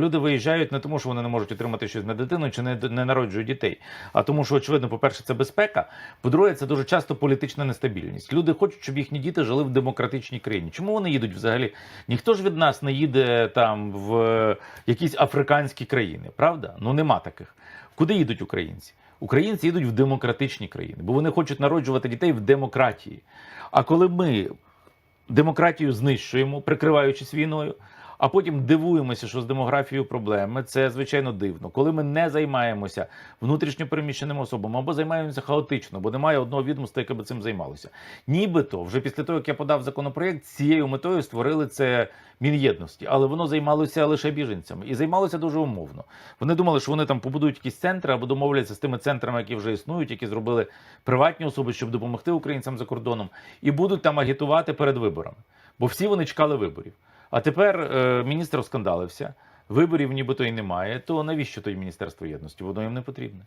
Люди виїжджають не тому, що вони не можуть отримати щось на дитину чи не, не народжують дітей, а тому, що очевидно, по-перше, це безпека. По-друге, це дуже часто політична нестабільність. Люди хочуть, щоб їхні діти жили в демократичній країні. Чому вони їдуть взагалі? Ніхто ж від нас не їде там в якісь африканські країни, правда? Ну нема таких. Куди їдуть українці? Українці їдуть в демократичні країни, бо вони хочуть народжувати дітей в демократії. А коли ми демократію знищуємо, прикриваючись війною, а потім дивуємося, що з демографією проблеми. Це звичайно дивно. Коли ми не займаємося внутрішньо особами або займаємося хаотично, бо немає одного відомства, яке би цим займалося. Нібито вже після того, як я подав законопроєкт, з цією метою створили це мін'єдності, але воно займалося лише біженцями і займалося дуже умовно. Вони думали, що вони там побудують якісь центри або домовляться з тими центрами, які вже існують, які зробили приватні особи, щоб допомогти українцям за кордоном, і будуть там агітувати перед виборами. Бо всі вони чекали виборів. А тепер е, міністр оскандалився, виборів нібито і немає. То навіщо той міністерство єдності? Воно їм не потрібне.